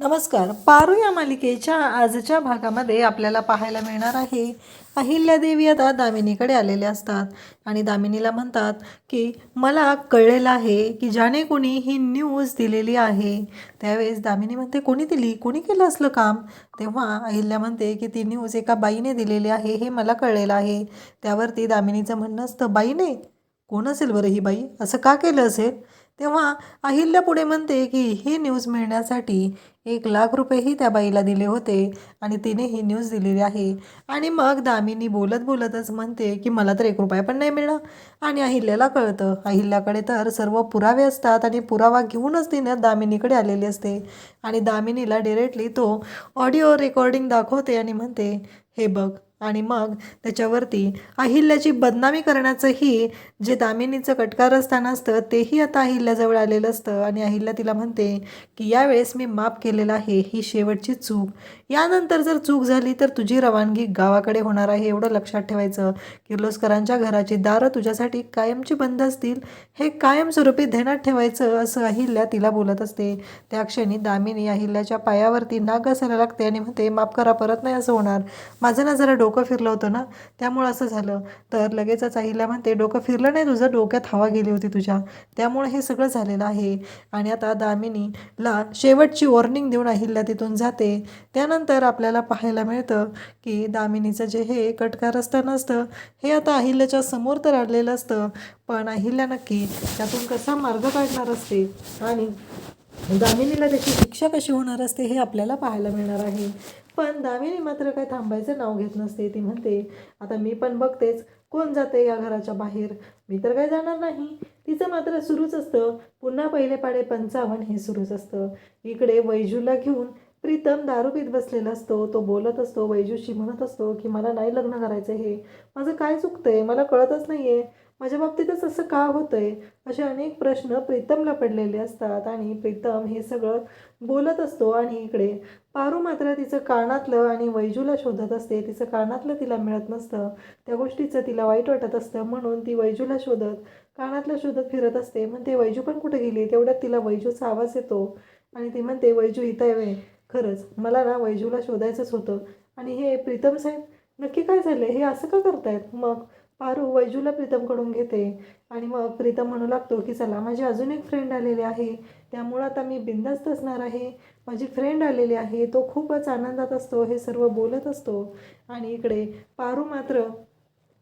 नमस्कार. पारू या मालिकेच्या आजच्या भागामध्ये आपल्याला पाहायला मिळणार आहे अहिल्यादेवी आता दामिनीकडे आलेले असतात. आणि दामिनीला म्हणतात की मला कळलेलं आहे की ज्याने कोणी ही न्यूज दिलेली आहे. त्यावेळेस दामिनी म्हणते कोणी दिली? कोणी केलं असलं काम? तेव्हा अहिल्या म्हणते की ती न्यूज एका बाईने दिलेली आहे हे मला कळलेलं आहे. त्यावरती दामिनीचं म्हणणं असतं बाईने? कोण असेल बरं ही बाई? असं का केलं असेल? तेव्हा अहिल्या पुढे म्हणते की ही न्यूज मिळण्यासाठी एक लाख रुपयेही त्या बाईला दिले होते आणि तिने ही न्यूज दिलेली आहे. आणि मग दामिनी बोलत बोलतच म्हणते की मला तर एक रुपया पण नाही मिळणार. आणि अहिल्याला कळतं. अहिल्याकडे तर सर्व पुरावे असतात आणि पुरावा घेऊनच तिने दामिनीकडे आलेली असते. आणि दामिनीला डिरेक्टली तो ऑडिओ रेकॉर्डिंग दाखवते आणि म्हणते हे बघ. आणि मग त्याच्यावरती अहिल्याची बदनामी करण्याचंही जे दामिनीचं कटकारस्थान असतं तेही आता अहिल्याजवळ आलेलं असतं. आणि अहिल्या तिला म्हणते की यावेळेस मी माफ केलं केलेला आहे ही शेवटची चूक. यानंतर जर चूक झाली तर तुझी रवानगी गावाकडे होणार आहे एवढं लक्षात ठेवायचं. किर्लोस्करांच्या घराची दारं तुझ्यासाठी कायमची बंद असतील हे कायमस्वरूपी ध्यानात ठेवायचं असं अहिल्या तिला बोलत असते. त्या क्षणी दामिनी अहिल्याच्या पायावरती नाग असायला लागते आणि म्हणते माफ करा परत नाही असं होणार. माझं ना जरा डोकं फिरलं होतं ना त्यामुळं असं झालं. तर लगेचच अहिल्या म्हणते डोकं फिरलं नाही तुझं डोक्यात हवा गेली होती तुझ्या. त्यामुळे हे सगळं झालेलं आहे. आणि आता दामिनीला शेवटची वॉर्निंग देऊन अहिल्या तिथून जाते. त्यानंतर आपल्याला पाहायला मिळतं की दामिनीचं जे हे कटकारस्थान असतं हे आता अहिल्याच्या समोर तर आडलेलं असतं. पण अहिल्या नक्की त्यातून कसा मार्ग काढणार असते आणि दामिनीला त्याची शिक्षा कशी होणार असते हे आपल्याला पाहायला मिळणार आहे. पण दामिनी मात्र काय थांबायचं नाव घेत नसते. ती म्हणते आता मी पण बघतेच कोण जाते या घराच्या बाहेर? मी तर काय जाणार नाही. तिचं मात्र सुरूच असतं. पुन्हा पहिले पाडे पंचावन्न हे सुरूच असतं. इकडे वैजूला घेऊन प्रीतम दारू पीत बसलेला असतो. तो बोलत असतो वैजूशी म्हणत असतो की मला नाही लग्न करायचं हे. माझं काय चुकतंय? मला कळतच नाही आहे माझ्या बाबतीतच असं का होतंय? असे अनेक प्रश्न प्रीतमला पडलेले असतात आणि प्रीतम हे सगळं बोलत असतो आणि इकडे पारू मात्र तिचं कानातलं आणि वैजूला शोधत असते. तिचं कानातलं तिला मिळत नसतं. त्या गोष्टीचं तिला वाईट वाटत असतं म्हणून ती वैजूला शोधत कानातलं शोधत फिरत असते. म्हणते वैजू पण कुठे गेली? तेवढ्यात तिला वैजूचा आवाज येतो आणि ती म्हणते वैजू इथं आहे. खरंच मला ना वैजूला शोधायचंच होतं. आणि हे प्रीतम साहेब नक्की काय झालं हे असं का करतायत? मग पारू वैजूला प्रीतमकडून घेते. आणि मग प्रीतम म्हणू लागतो की चला माझी अजून एक फ्रेंड आलेली आहे. त्यामुळं आता मी बिंदास्त असणार आहे. माझी फ्रेंड आलेली आहे. तो खूपच आनंदात असतो हे सर्व बोलत असतो. आणि इकडे पारू मात्र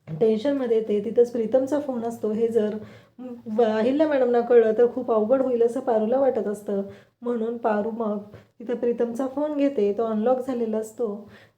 टेन्शनमध्ये येते. तिथंच प्रीतमचा फोन असतो. हे जर अहिल्या मॅडमना कळलं तर खूप अवघड होईल असं पारूला वाटत असतं. म्हणून पारू मग तिथं प्रीतमचा फोन घेते. तो अनलॉक झालेला असतो.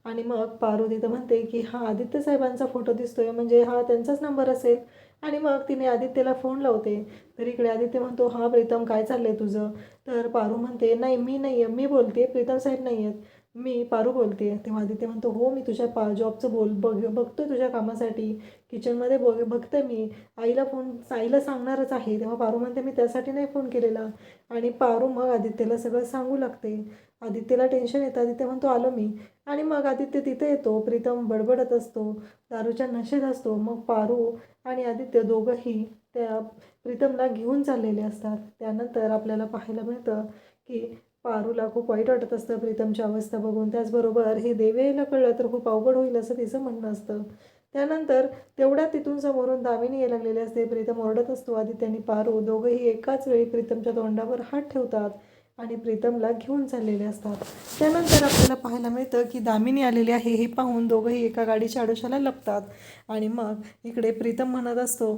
आणि मग पारू तिथं म्हणते की हा आदित्य साहेबांचा फोटो दिसतोय म्हणजे हा त्यांचाच नंबर असेल. आणि मग तिने आदित्यला फोन लावते. तर इकडे आदित्य म्हणतो हा प्रीतम काय चाललंय तुझं? तर पारू म्हणते नाही मी नाही आहे मी बोलते प्रीतम साहेब नाही आहेत मी पारू बोलते. तेव्हा आदित्य म्हणतो हो मी तुझ्या पा जॉबचं बोल बघ बघतोय तुझ्या कामासाठी. किचनमध्ये बघ बघते मी. आईला फोन आईला सांगणारच आहे. तेव्हा पारू म्हणते मी त्यासाठी नाही फोन केलेला. आणि पारू मग आदित्यला सगळं सांगू लागते. आदित्यला टेन्शन येतं. आदित्य म्हणतो आलो मी. आणि मग आदित्य तिथे येतो. प्रीतम बडबडत असतो. दारूच्या नशेत असतो. मग पारू आणि आदित्य दोघंही त्या प्रीतमला घेऊन चाललेले असतात. त्यानंतर आपल्याला पाहायला मिळतं की पारूला खूप वाईट वाटत असतं प्रीतमची अवस्था बघून. त्याचबरोबर हे देवेला कळलं तर खूप अवघड होईल असं तिचं म्हणणं असतं. त्यानंतर तेवढ्या तिथून समोरून दामिनी यायला लागलेली असते. प्रीतम ओरडत असतो. आदित्य पारू दोघंही एकाच वेळी प्रीतमच्या तोंडावर हात ठेवतात आणि प्रीतमला घेऊन चाललेले असतात. त्यानंतर आपल्याला पाहायला मिळतं की दामिनी आलेली आहे हे पाहून दोघंही एका गाडीच्या आडोशाला लपतात. आणि मग इकडे प्रीतम म्हणत असतो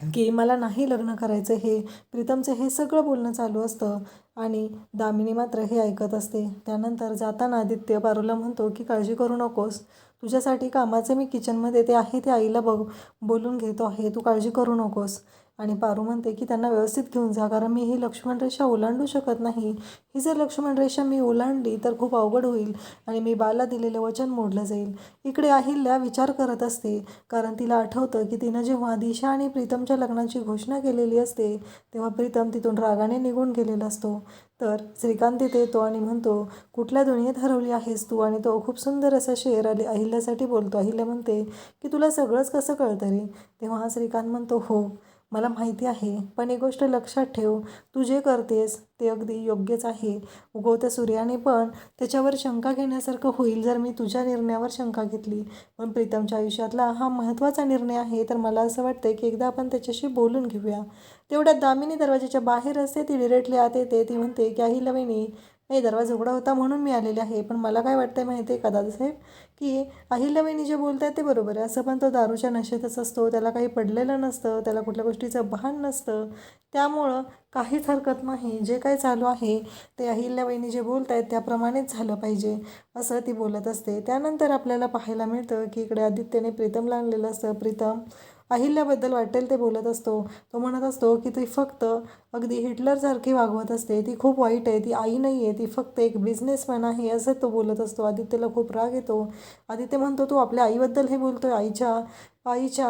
की मला नाही लग्न करायचं हे. प्रीतमचं हे सगळं बोलणं चालू असतं. आणि दामिनी मात्र हे ऐकत असते. त्यानंतर जाताना आदित्य पारूला म्हणतो की काळजी करू नकोस. तुझ्यासाठी कामाचे मी किचनमध्ये ते आहे ते आईला बघ. बोलून घेतो आहे. तू काळजी करू नकोस. आणि पारू म्हणते की त्यांना व्यवस्थित घेऊन जा कारण मी ही लक्ष्मण रेषा ओलांडू शकत नाही. ही जर लक्ष्मण रेषा मी ओलांडली तर खूप अवघड होईल आणि मी बाला दिलेलं वचन मोडलं जाईल. इकडे अहिल्या विचार करत असते कारण तिला आठवतं की तिनं जेव्हा दिशा आणि प्रीतमच्या लग्नाची घोषणा केलेली असते तेव्हा प्रीतम तिथून रागाने निघून गेलेला असतो. तर श्रीकांत तिथे येतो आणि म्हणतो कुठल्या दुनियेत हरवली आहेस तू? आणि तो खूप सुंदर असा शेर आले अहिल्यासाठी बोलतो. अहिल्या म्हणते की तुला सगळंच कसं कळतं रे? तेव्हा श्रीकांत म्हणतो हो. मला माहिती आहे पण एक गोष्ट लक्षात ठेव. तू जे करतेस ते अगदी योग्यच आहे. उगवत्या सूर्याने पण त्याच्यावर शंका घेण्यासारखं होईल जर मी तुझ्या निर्णयावर शंका घेतली. पण प्रीतमच्या आयुष्यातला हा महत्त्वाचा निर्णय आहे तर मला असं वाटतं की एकदा आपण त्याच्याशी बोलून घेऊया. तेवढ्यात दामिनी दरवाजाच्या बाहेर असते ती डिरेक्टली आत येते. ती म्हणते की अहिल्या वहिनी नाही दरवाजा उघडा होता म्हणून मी आलेले आहे. पण मला काय वाटतंय माहिती आहे का दादासाहेब? की अहिल्याबाईनी जे बोलत आहेत ते बरोबर आहे. असं पण तो दारूच्या नशेतच असतो. त्याला काही पडलेलं नसतं. त्याला कुठल्या गोष्टीचं भान नसतं. त्यामुळं काहीच हरकत नाही. जे काही चालू आहे ते अहिल्याबाईनी जे बोलत आहेत त्याप्रमाणेच झालं पाहिजे असं ती बोलत असते. त्यानंतर आपल्याला पाहायला मिळतं की इकडे आदित्यने प्रीतमला आणलेलं असतं. प्रीतम अहिल्याबद्दल वाटेल ते बोलत असतो. तो म्हणत असतो की ती फक्त अगदी हिटलरसारखी वागवत असते. ती खूप वाईट आहे. ती आई नाही आहे ती फक्त एक बिझनेसमॅन आहे असं तो बोलत असतो. आदित्यला खूप राग येतो. आदित्य म्हणतो तू आपल्या आईबद्दल हे बोलतो आहे आईच्या आईच्या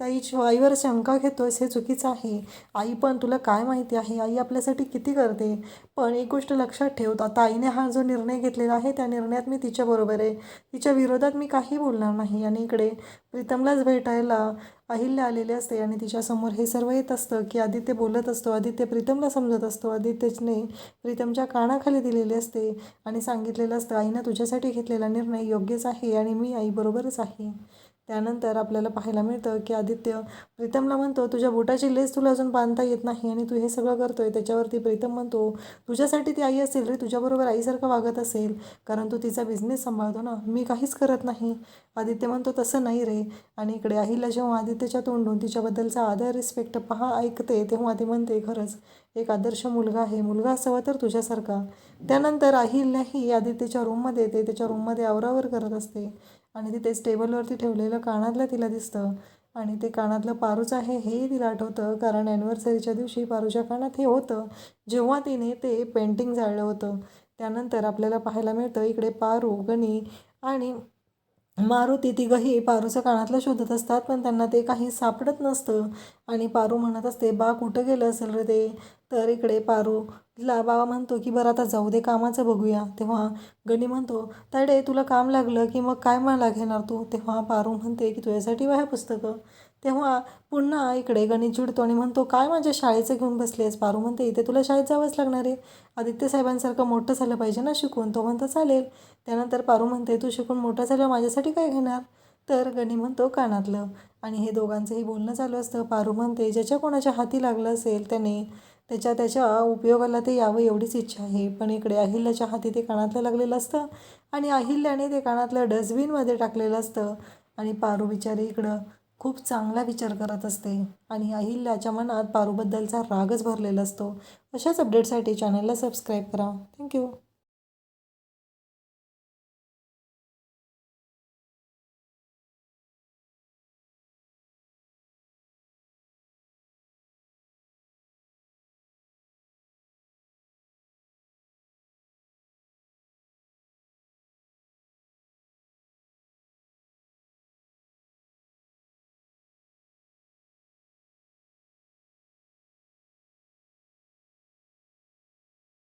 ताईची आईवर शंका घेतोयस हे चुकीचं आहे. आई पण तुला काय माहिती आहे? आई आपल्यासाठी किती करते? पण एक गोष्ट लक्षात ठेव आता आईने हा जो निर्णय घेतलेला आहे त्या निर्णयात मी तिच्याबरोबर आहे. तिच्या विरोधात मी काही बोलणार नाही. आणि इकडे प्रीतमलाच भेटायला अहिल्या आलेले असते आणि तिच्यासमोर हे सर्व येत असतं की आदित्य बोलत असतो आदित्य प्रीतमला समजत असतो. आदित्यने प्रीतमच्या कानाखाली दिलेले असते आणि सांगितलेलं असतं आईनं तुझ्यासाठी घेतलेला निर्णय योग्यच आहे आणि मी आईबरोबरच आहे. त्यानंतर आपल्याला पाहायला मिळतं की आदित्य प्रीतमला म्हणतो तुझ्या बोटाची लेस तुला अजून बांधता येत नाही आणि तू हे सगळं करतोय. त्याच्यावरती प्रीतम म्हणतो तुझ्यासाठी ती आई असेल रे तुझ्याबरोबर आईसारखं वागत असेल कारण तू तिचा बिझनेस सांभाळतो ना. मी काहीच करत नाही. आदित्य म्हणतो तसं नाही रे. आणि इकडे आईला जेव्हा आदित्यच्या तोंडून तिच्याबद्दलचा आदर रिस्पेक्ट पहा ऐकते तेव्हा ती म्हणते खरंच एक आदर्श मुलगा आहे. मुलगा असावा तर तुझ्यासारखा. त्यानंतर अहिल्याही आदित्यच्या रूममध्ये येते. त्याच्या रूममध्ये आवरावर करत असते. आणि तिथेच टेबलवरती ठेवलेलं कानातलं तिला दिसतं. आणि ते कानातलं पारूच आहे हेही तिला आठवतं कारण ॲनिव्हर्सरीच्या दिवशी पारूच्या कानात हे होतं जेव्हा तिने ते पेंटिंग जाळलं होतं. त्यानंतर आपल्याला पाहायला मिळतं इकडे पारू गणी आणि मारुती तिघंही पारूचं कानातलं शोधत असतात पण त्यांना ते काही सापडत नसतं. आणि पारू म्हणत असते बा कुठं गेलं असेल रे ते? तर इकडे पारूला बाबा म्हणतो की बरं आता जाऊ दे कामाचं बघूया. तेव्हा गणी म्हणतो तडे तुला काम लागलं की मग काय मला घेणार तू? तेव्हा पारू म्हणते की तुझ्यासाठी वह्या पुस्तकं. तेव्हा पुन्हा इकडे गणित चिडतो आणि म्हणतो काय माझ्या शाळेचं घेऊन बसलेस पारू म्हणते इथे तुला शाळेत जावंच लागणार आहे. आदित्य साहेबांसारखं मोठं झालं पाहिजे ना शिकून. तो म्हणतो चालेल. त्यानंतर पारू म्हणते तू शिकून मोठं झालं माझ्यासाठी काय घेणार? तर गणी म्हणतो कानातलं. आणि हे दोघांचंही बोलणं चालू असतं. पारू म्हणते ज्याच्या कोणाच्या हाती लागलं असेल त्याने त्याच्या त्याच्या उपयोगाला ते यावं एवढीच इच्छा आहे. पण इकडे अहिल्याच्या हाती ते कानातलं लागलेलं असतं आणि अहिल्याने ते कानातलं डस्टबिनमध्ये टाकलेलं असतं आणि पारू बिचारी इकडं खूप चांगला विचार करत असते आणि अहिल्याच्या मनात पारूबद्दलचा रागच भरलेला असतो. अशाच अपडेटसाठी चॅनलला सबस्क्राईब करा. थँक्यू